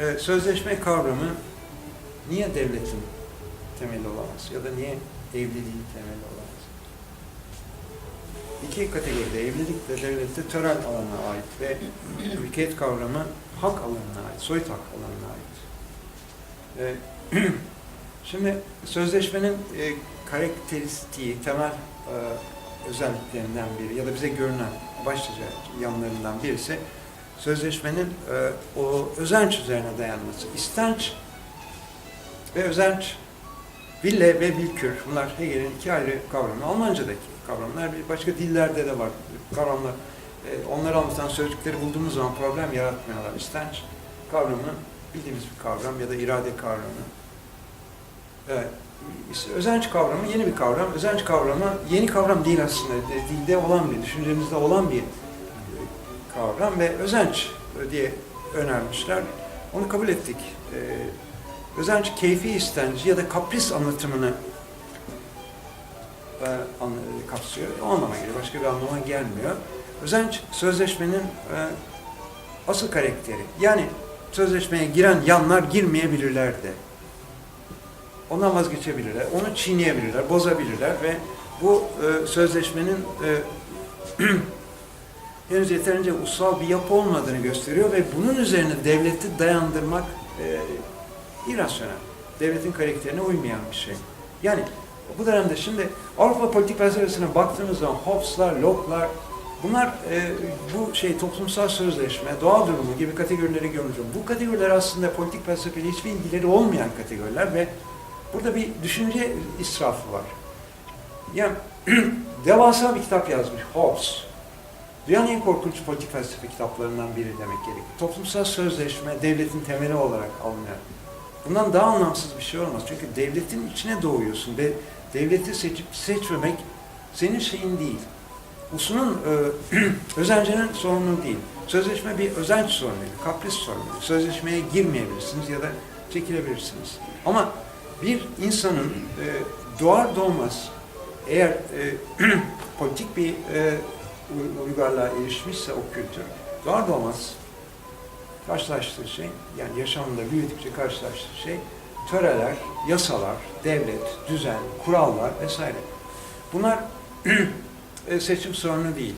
e, sözleşme kavramı niye devletin temeli olamaz ya da niye evliliğin temeli olamaz? İki kategoride evlilik de devlette tören alanına ait ve mülkiyet kavramı hak alanına ait, soyut hak alanına ait. E, Şimdi sözleşmenin e, karakteristiği, temel e, özelliklerinden biri ya da bize görünen başlıca yanlarından birisi sözleşmenin e, o özenç üzerine dayanması. İstenç ve özenç, ville ve bilkür bunlar Hegel'in iki ayrı kavramı. Almancadaki kavramlar, bir başka dillerde de var kavramlar. E, onları anlatan sözcükleri bulduğumuz zaman problem yaratmıyorlar. İstenç kavramı bildiğimiz bir kavram ya da irade kavramı. Evet. Özenç kavramı yeni bir kavram. Özenç kavramı yeni kavram değil aslında. De- Dilde olan bir, düşüncemizde olan bir kavram ve özenç diye önermişler. Onu kabul ettik. Ee, özenç keyfi istenci ya da kapris anlatımını e, kapsıyor. O anlama geliyor. Başka bir anlama gelmiyor. Özenç sözleşmenin e, asıl karakteri. Yani sözleşmeye giren yanlar girmeyebilirler de. Ondan vazgeçebilirler, onu çiğneyebilirler, bozabilirler ve bu e, sözleşmenin henüz yeterince ulusal bir yapı olmadığını gösteriyor ve bunun üzerine devleti dayandırmak e, irasyonel. Devletin karakterine uymayan bir şey. Yani bu dönemde şimdi Avrupa politik felsefesine baktığımız zaman Hobbes'lar, Locke'lar bunlar e, bu şey toplumsal sözleşme, doğa durumu gibi kategorileri görülüyor. Bu kategoriler aslında politik felsefeyle hiçbir ilgileri olmayan kategoriler ve Burada bir düşünce israfı var. Yani devasa bir kitap yazmış Hobbes. Dünyanın en korkunç politik felsefe kitaplarından biri demek gerekir. Toplumsal sözleşme devletin temeli olarak alınıyor. Bundan daha anlamsız bir şey olmaz. Çünkü devletin içine doğuyorsun ve devleti seçip seçmemek senin şeyin değil. Usunun, e, özencenin sorunu değil. Sözleşme bir özenç sorunu, kapris sorunu. Sözleşmeye girmeyebilirsiniz ya da çekilebilirsiniz. Ama bir insanın e, doğar doğmaz eğer e, politik bir e, uygarlığa erişmişse o kültür doğar doğmaz karşılaştığı şey yani yaşamında büyüdükçe karşılaştığı şey töreler, yasalar, devlet, düzen, kurallar vesaire. Bunlar e, seçim sorunu değil.